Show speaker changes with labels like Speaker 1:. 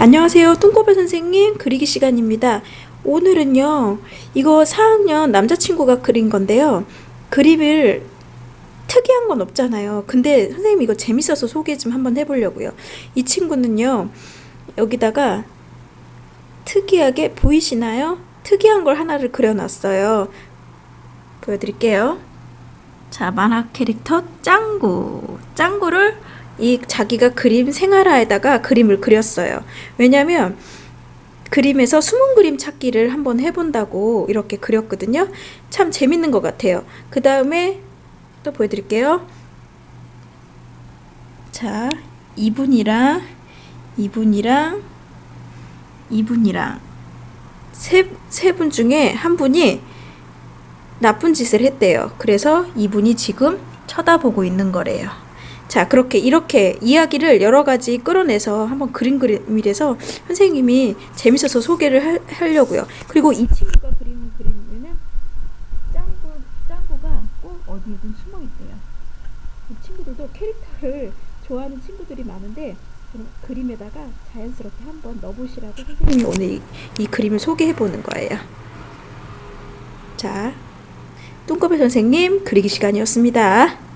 Speaker 1: 안녕하세요. 뚱꼬배 선생님 그리기 시간입니다. 오늘은요, 이거 4학년 남자친구가 그린 건데요. 그림을 특이한 건 없잖아요. 근데 선생님 이거 재밌어서 소개 좀 한번 해보려고요. 이 친구는요, 여기다가 특이하게 보이시나요? 특이한 걸 하나를 그려놨어요. 보여드릴게요. 자, 만화 캐릭터 짱구. 짱구를 이 자기가 그림 생활화에다가 그림을 그렸어요. 왜냐면 그림에서 숨은 그림 찾기를 한번 해본다고 이렇게 그렸거든요. 참 재밌는 것 같아요. 그 다음에 또 보여드릴게요. 자, 이분이랑 이분이랑 이분이랑 세, 세 분 중에 한 분이 나쁜 짓을 했대요. 그래서 이분이 지금 쳐다보고 있는 거래요. 자, 그렇게 이렇게 이야기를 여러 가지 끌어내서 한번 그림 그림이라서 선생님이 재밌어서 소개를 할- 하려고요. 그리고 이 친구가 그리는 그림에는 짱구 짱구가 꼭 어디에든 숨어 있대요. 이 친구들도 캐릭터를 좋아하는 친구들이 많은데 그림에다가 자연스럽게 한번 넣어보시라고 선생님이 오늘 이, 이 그림을 소개해 보는 거예요. 자, 뚱꺼배 선생님 그리기 시간이었습니다.